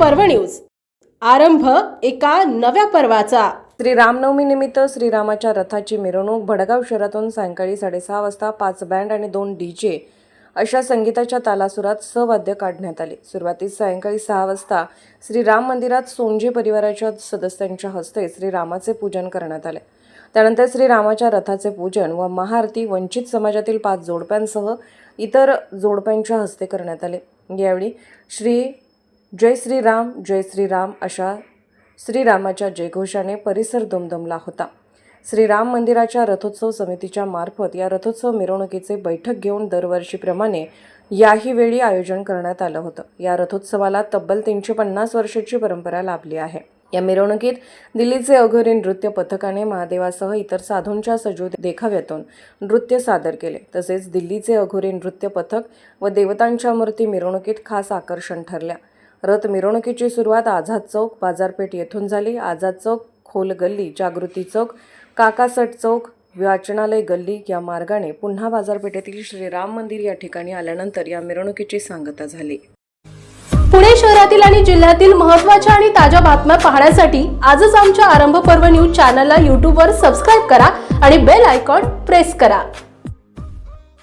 पर्व न्यूज. आरंभ एका नव्या पर्वाचा. श्री रामनवमीनिमित्त श्रीरामाच्या रथाची मिरवणूक भडगाव शहरातून सायंकाळी साडेसहा वाजता पाच बँड आणि दोन डीजे अशा संगीताच्या तालासुरात सवाद्य काढण्यात आले. सुरुवातीस सायंकाळी सहा वाजता श्रीराम मंदिरात सोंजे परिवाराच्या सदस्यांच्या हस्ते श्रीरामाचे पूजन करण्यात आले. त्यानंतर श्रीरामाच्या रथाचे पूजन व महाआरती वंचित समाजातील पाच जोडप्यांसह इतर जोडप्यांच्या हस्ते करण्यात आले. यावेळी श्री जय श्रीराम जय श्रीराम अशा श्रीरामाच्या जयघोषाने परिसर दुमदुमला होता. श्रीराम मंदिराच्या रथोत्सव समितीच्या मार्फत या रथोत्सव मिरवणुकीचे बैठक घेऊन दरवर्षीप्रमाणे याही वेळी आयोजन करण्यात आलं होतं. या रथोत्सवाला तब्बल तीनशे पन्नास वर्षाची परंपरा लाभली आहे. या मिरवणुकीत दिल्लीचे अघोरी नृत्य पथकाने महादेवासह इतर साधूंच्या सजो देखाव्यातून नृत्य सादर केले. तसेच दिल्लीचे अघोरी नृत्य पथक व देवतांच्या मूर्ती मिरवणुकीत खास आकर्षण ठरल्या. रथ मिरवणुकीची सुरुवात आझाद चौक बाजारपेठ येथून झाली. आझाद चौक खोल गल्ली जागृती चौक काकासट चौक वाचनालय गल्ली या मार्गाने पुन्हा बाजारपेठेतील श्रीराम मंदिर या ठिकाणी आल्यानंतर या मिरवणुकीची सांगता झाली. पुणे शहरातील आणि जिल्ह्यातील महत्त्वाच्या आणि ताज्या बातम्या पाहण्यासाठी आजच आमच्या आरंभ पर्व न्यूज चॅनलला यूट्यूबवर सबस्क्राईब करा आणि बेल आयकॉन प्रेस करा.